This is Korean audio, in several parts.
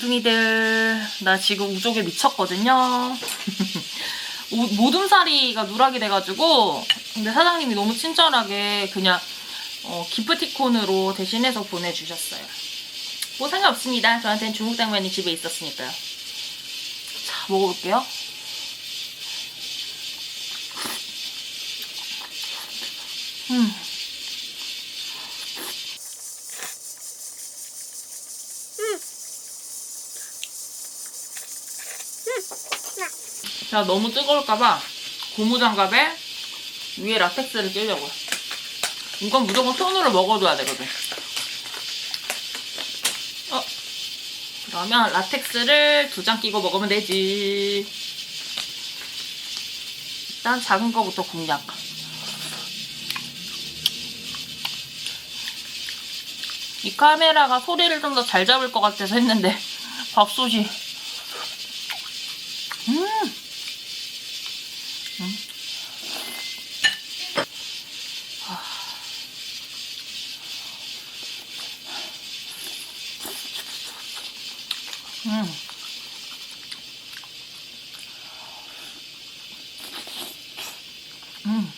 우둥이들 나 지금 우족에 미쳤거든요. 오- 모둠사리가 누락이 돼가지고 근데 사장님이 너무 친절하게 그냥 어, 기프티콘으로 대신해서 보내주셨어요. 뭐 상관없습니다. 저한테는 중국 당면이 집에 있었으니까요. 자 먹어볼게요. 음. 자 너무 뜨거울까봐 고무장갑에 위에 라텍스를 끼려고요. 이건 무조건 손으로 먹어줘야 되거든. 어. 그러면 라텍스를 두 장 끼고 먹으면 되지. 일단 작은 거부터 공략. 이 카메라가 소리를 좀 더 잘 잡을 것 같아서 했는데 밥솥이 음. 음.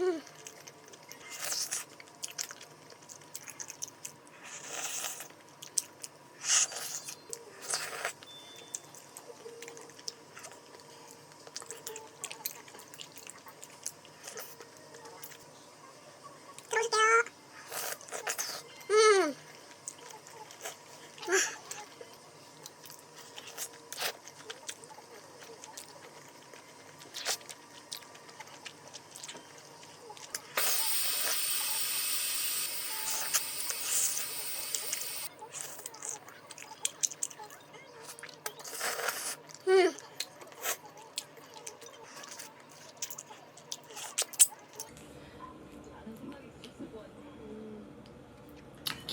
음.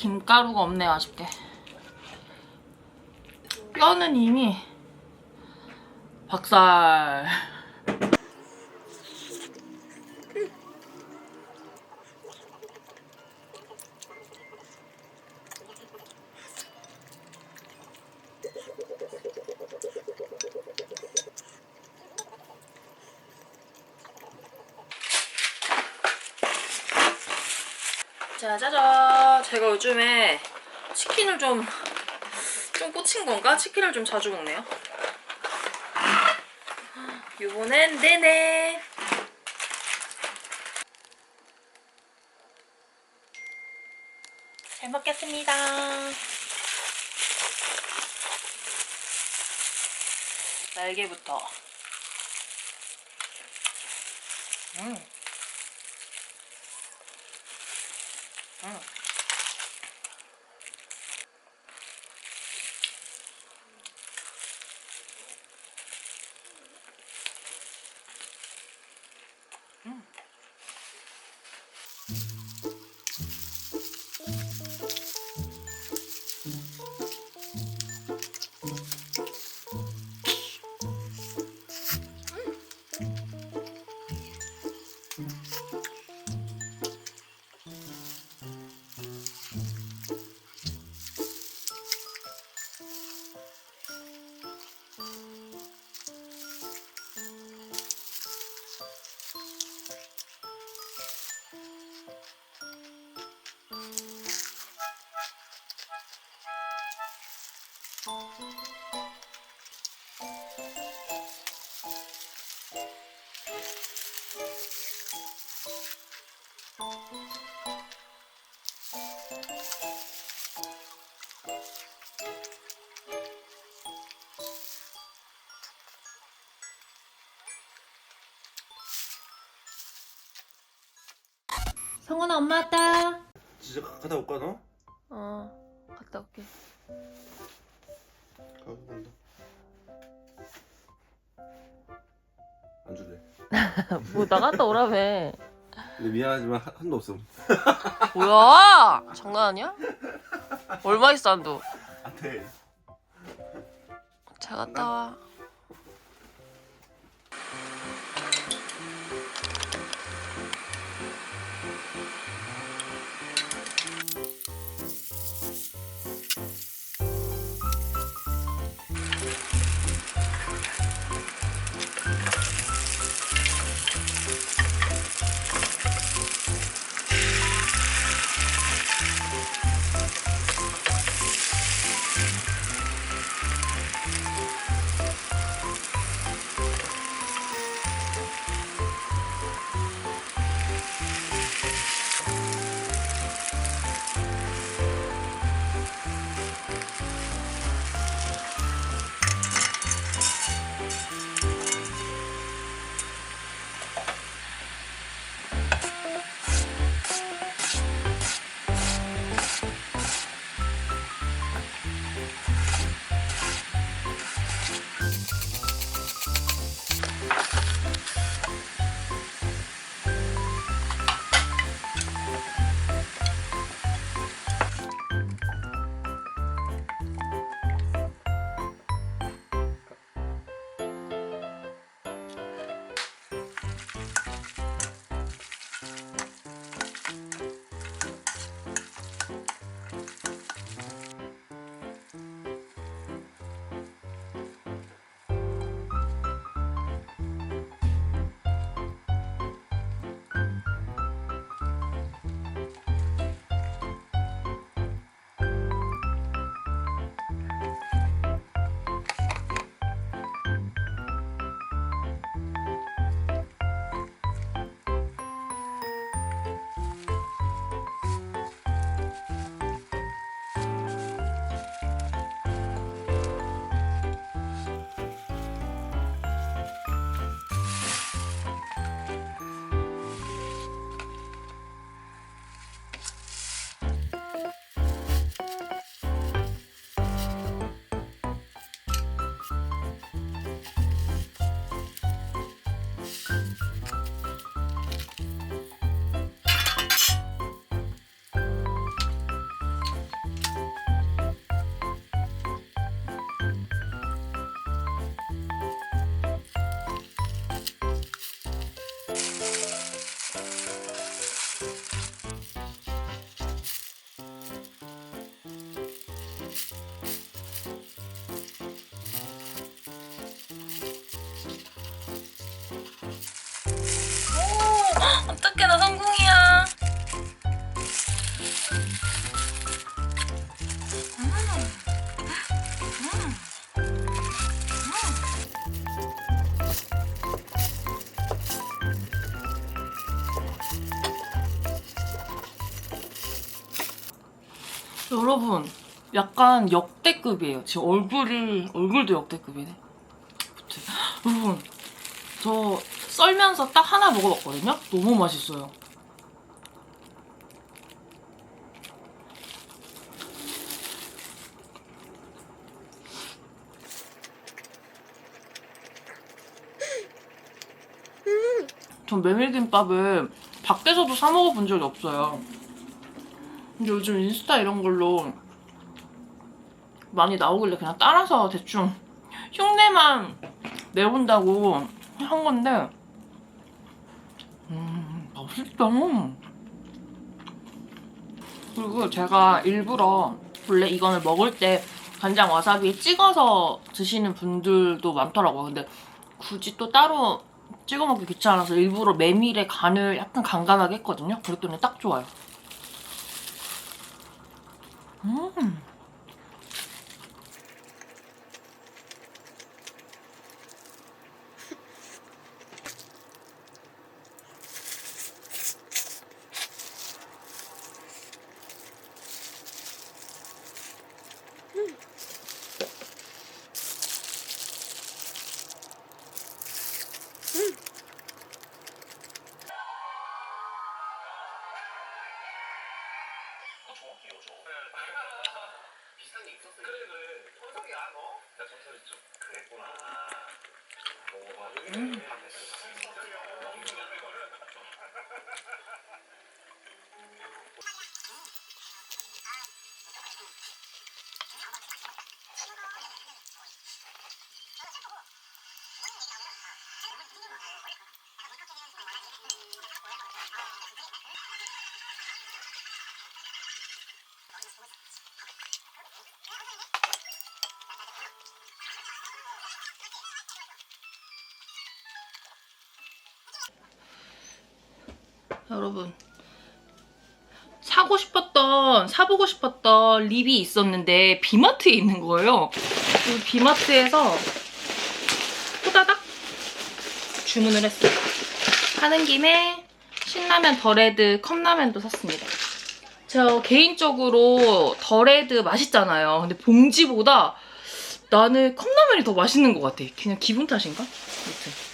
음. 김가루가 없네요, 아쉽게. 뼈는 이미 박살. 자, 짜잔. 제가 요즘에 치킨을 좀, 좀 꽂힌 건가? 치킨을 좀 자주 먹네요. 요번엔 네네. 잘 먹겠습니다. 날개부터. 음. 음. 성훈아 엄마 왔다. 진짜 가- 갔다 올까 너? 어 갔다 올게. 가고 간다. 안 줄래. 뭐 나갔다 오라며. 근데 미안하지만 한, 한도 없음. 뭐야? 장난 아니야? 얼마 있어 한도? 안 돼. 잘 갔다 와. 여러분 약간 역대급이에요. 지금 얼굴이 얼굴도 역대급이네. 그치? 여러분 저 썰면서 딱 하나 먹어봤거든요. 너무 맛있어요. 전 메밀김밥을 밖에서도 사 먹어본 적이 없어요. 근데 요즘 인스타 이런 걸로 많이 나오길래 그냥 따라서 대충 흉내만 내본다고 한 건데 음 맛있다 그리고 제가 일부러 원래 이거를 먹을 때 간장 와사비에 찍어서 드시는 분들도 많더라고요. 근데 굳이 또 따로 찍어 먹기 귀찮아서 일부러 메밀에 간을 약간 간간하게 했거든요. 그랬더니 딱 좋아요 Mmm. 음. 여러분 사고 싶었던 사보고 싶었던 립이 있었는데 비마트에 있는 거예요. 그 비마트에서 호다닥 주문을 했어요. 하는 김에 신라면 덜레드 컵라면도 샀습니다. 저 개인적으로 덜레드 맛있잖아요. 근데 봉지보다 나는 컵라면이 더 맛있는 것 같아. 그냥 기분 탓인가? 아무튼.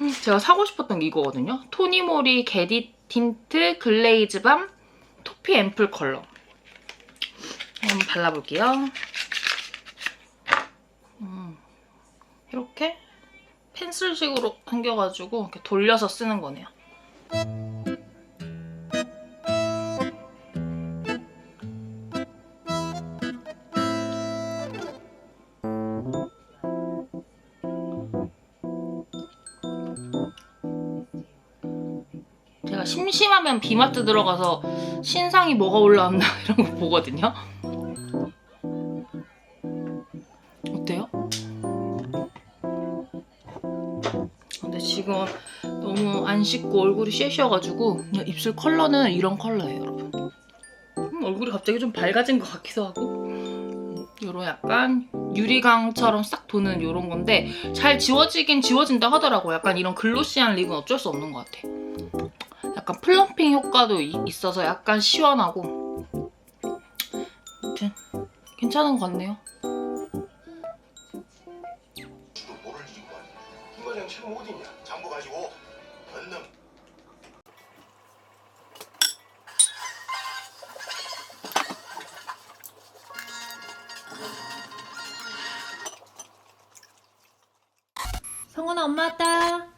음, 제가 사고 싶었던 게 이거거든요. 토니모리 게디 틴트 글레이즈 밤 토피 앰플 컬러. 한번 발라볼게요. 음, 이렇게 펜슬식으로 생겨가지고 이렇게 돌려서 쓰는 거네요. 심심하면 비마트 들어가서 신상이 뭐가 올라왔나 이런 거 보거든요. 어때요? 근데 지금 너무 안 씻고 얼굴이 쉐셔가지고 입술 컬러는 이런 컬러예요, 여러분. 음, 얼굴이 갑자기 좀 밝아진 것 같기도 하고 요런 약간 유리광처럼 싹 도는 요런 건데 잘 지워지긴 지워진다 하더라고요. 약간 이런 글로시한 립은 어쩔 수 없는 것 같아. 약간 플럼핑 효과도 이- 있어서 약간 시원하고 아무튼 괜찮은 것 같네요. 성훈아 엄마 왔다.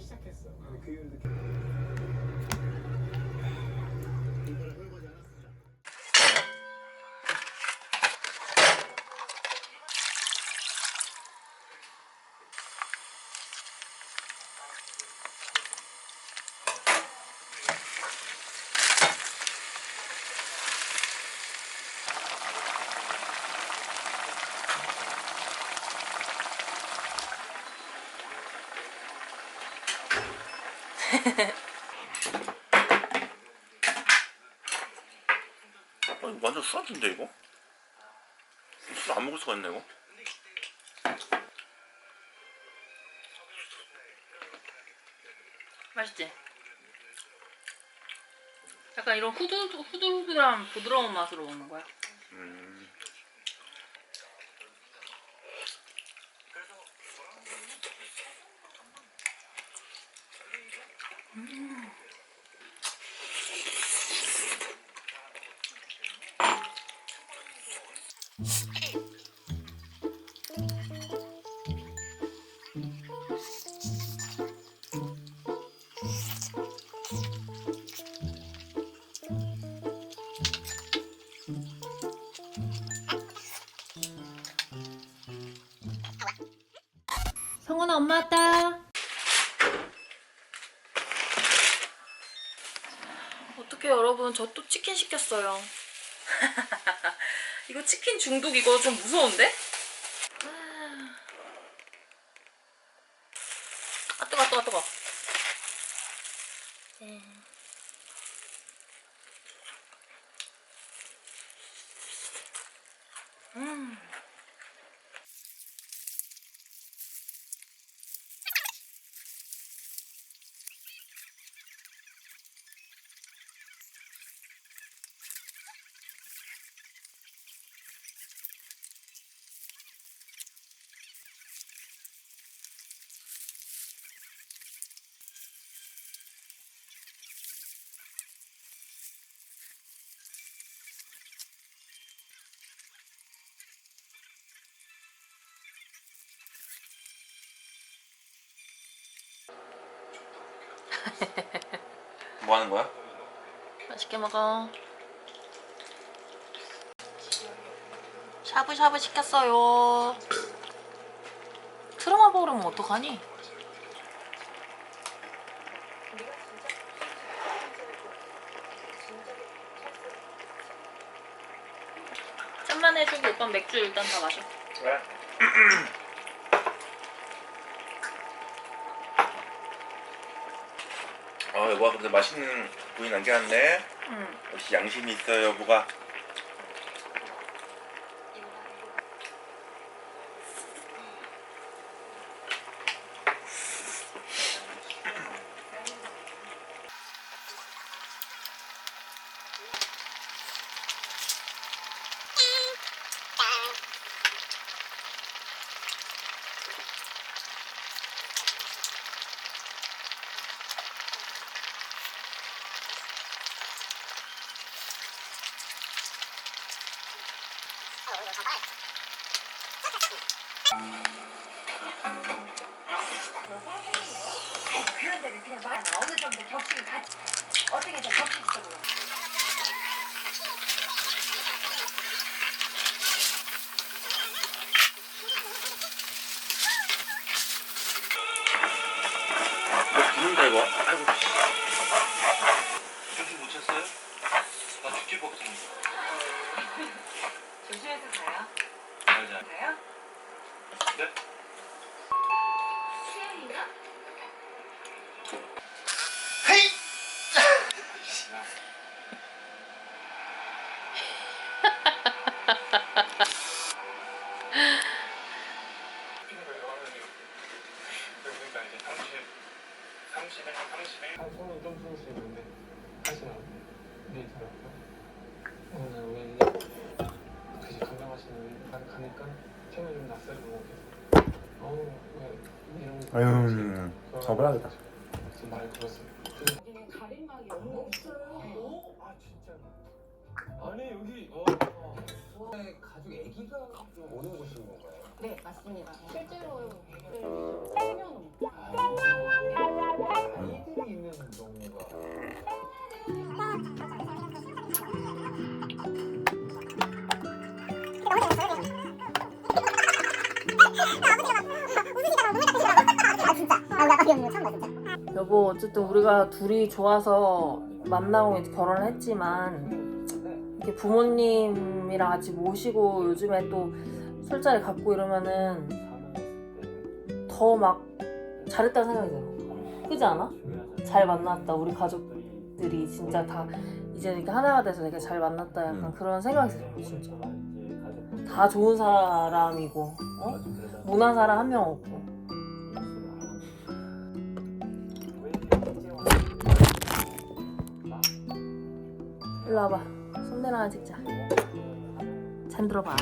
시작했어. 근데 그 이후로 아, 이거 완전 술안주인데 이거? 술 안 먹을 수가 있네 이거? 맛있지? 약간 이런 후들 후들후들한 부드러운 맛으로 먹는 거야. 음. 성훈아 엄마 왔다. 어떻게 여러분 저 또 치킨 시켰어요. 이거 치킨 중독 이거 좀 무서운데? 아 뜨거 뜨거 뜨거. 음. 뭐 하는 거야? 맛있게 먹어. 샤브샤브 시켰어요. 트라마 버리면 어떡하니? 짠만 해주고 오빠 맥주 일단 다 마셔. 왜? 아 여보가 근데 맛있는 부위 남겨놨네 응. 역시 양심이 있어요 여보가 여보 어쨌든 우리가 둘이 좋아서 만나고 이제 결혼을 했지만 이렇게 부모님이랑 같이 모시고 요즘에 또 술자리 갖고 이러면은 더 막 잘했다는 생각이 들어 그지 않아? 잘 만났다. 우리 가족들이 진짜 다 이제 이렇게 하나가 돼서 되게 잘 만났다. 약간 음. 그런 생각이 들어 진짜. 다 좋은 사람이고 어? 모난 사람 한 명 없고 일로 와봐. 손대나 찍자 잔 들어봐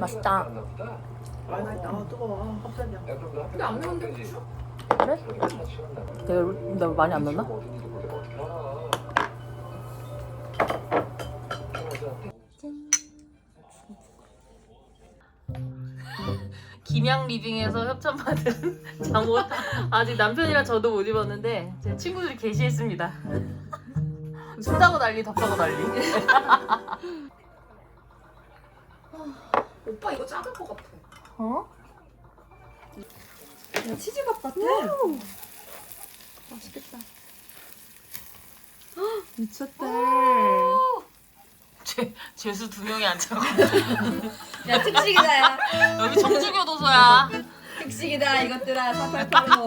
맛있다. 맛있다. 아, 뜨거워. 갑자기. 근데 안 매운데. 그래? 내가 나 많이 안 넣나? 김양 리빙에서 협찬받은 잠옷 아직 남편이랑 저도 못 입었는데 제 친구들이 게시했습니다. 춥다고 난리 덥다고 난리. 오빠 이거 작을 것 같아. 어? 야, 치즈밥 같아. 맛있겠다. 헉, 미쳤대. 제, 재수 두 명이 앉아. 야 특식이다 야. 여기 정주교도소야. 특식이다 이것들아 4885.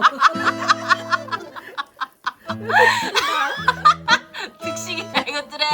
특식이야 이것들에.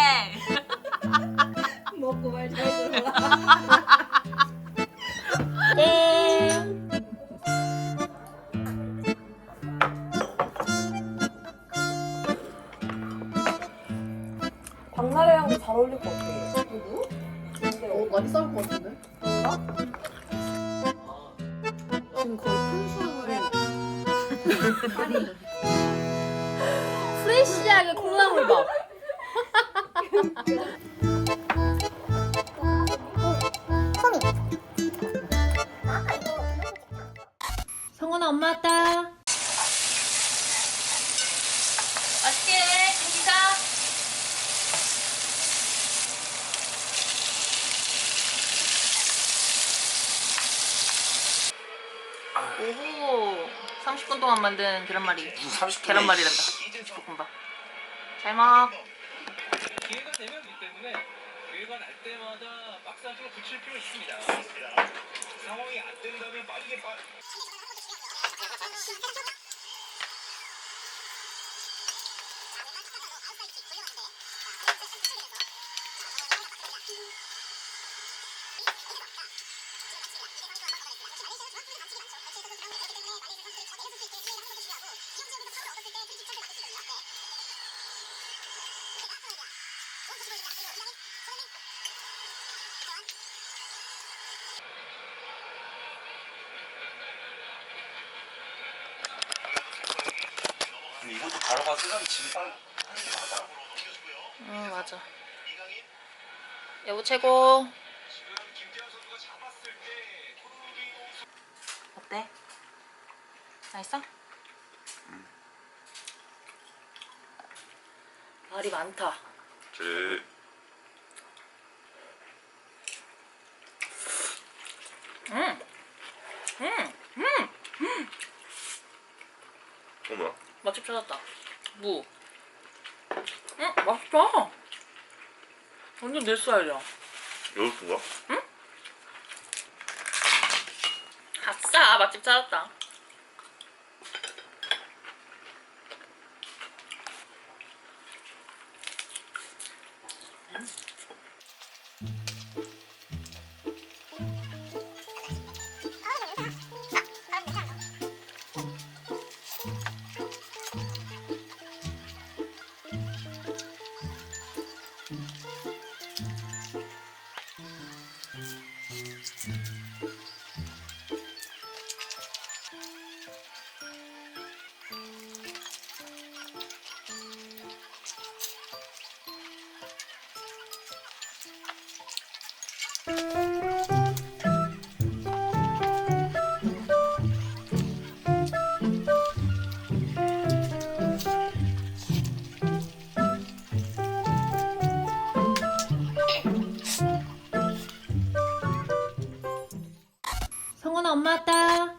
오호 30분 동안 만든 계란말이 무슨 30분 계란말이란다 볶음밥 잘 먹. 기회가 되면 이 때문에 기회가 날 때마다 박스 안쪽으로 붙일 필요 있습니다. 상황이 안 된다면 빠르게 빠. 가루가 세상에 진상 하는 게 맞아. 응 맞아 여보 최고 어때? 맛있어? 말이 많다 제 응. 응. 어머나. 맛집 찾았다. 무. 응, 맛있다. 완전 내 스타일이야. 여기서인가? 아싸, 맛집 찾았다. 엄마 왔다.